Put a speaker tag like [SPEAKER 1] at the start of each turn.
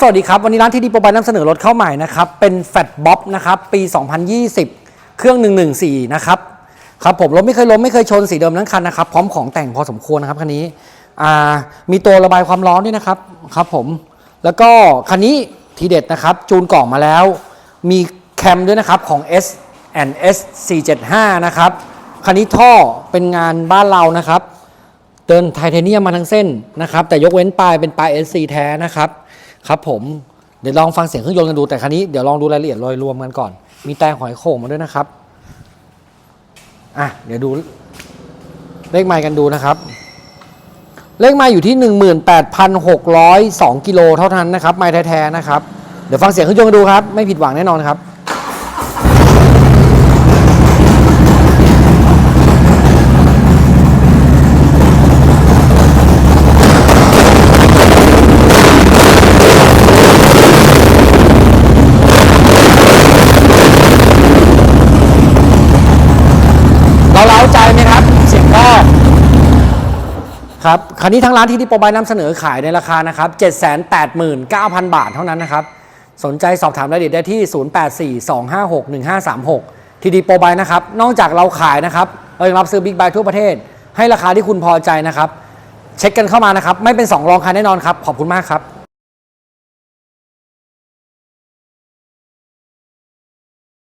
[SPEAKER 1] สวัสดีครับ วันนี้ร้านที่ดีโปรบายนำเสนอรถเข้าใหม่นะครับ เป็นแฟตบ๊อบนะครับ ปี 2020 เครื่อง 114 นะครับ ครับผมรถไม่เคยล้มไม่เคยชนสีเดิมทั้งคันนะครับ พร้อมของแต่งพอสมควรนะครับคันนี้มีตัวระบายความร้อนด้วยนะครับครับผมแล้วก็คันนี้ทีเด็ดนะครับ จูนกล่องมาแล้ว มีแคมด้วยนะครับของ S n S 475 นะครับ คันนี้ท่อเป็นงานบ้านเรานะครับเดินไทเทเนียมมาทั้งเส้นนะครับแต่ยกเว้นปลายเป็นปลาย SC แท้นะครับ ครับผมเดี๋ยวลองฟังเสียงเครื่องยนต์กันดูแต่ครั้นี้เดี๋ยวลองดูรายละเอียดโดยรวมกันก่อน มีแตงหอยโข่งมาด้วยนะครับอะเดี๋ยวดูเลขไม้กันดูนะครับ เลขไม้อยู่ที่ 18,602กิโลเท่านั้นนะครับไม้แท้ๆนะครับ เดี๋ยวฟังเสียงเครื่องยนต์กันดูครับ ไม่ผิดหวังแน่นอนครับ เราเล้ไหมครับเสียงก็ครับคันนี้ทั้งร้านที่ที่โปรบายนำเสนอขายในราคานะครับ789,000 บาทเท่านั้นนะครับ สนใจสอบถามรายละเอียดได้ที่ 0842561536 ทีดีโปรบายนะครับ นอกจากเราขายนะครับเรายังรับซื้อบิ๊กไบทั่วประเทศ ให้ราคาที่คุณพอใจนะครับ เช็คกันเข้ามานะครับ ไม่เป็นสองรองใครแน่นอนครับ ขอบคุณมากครับ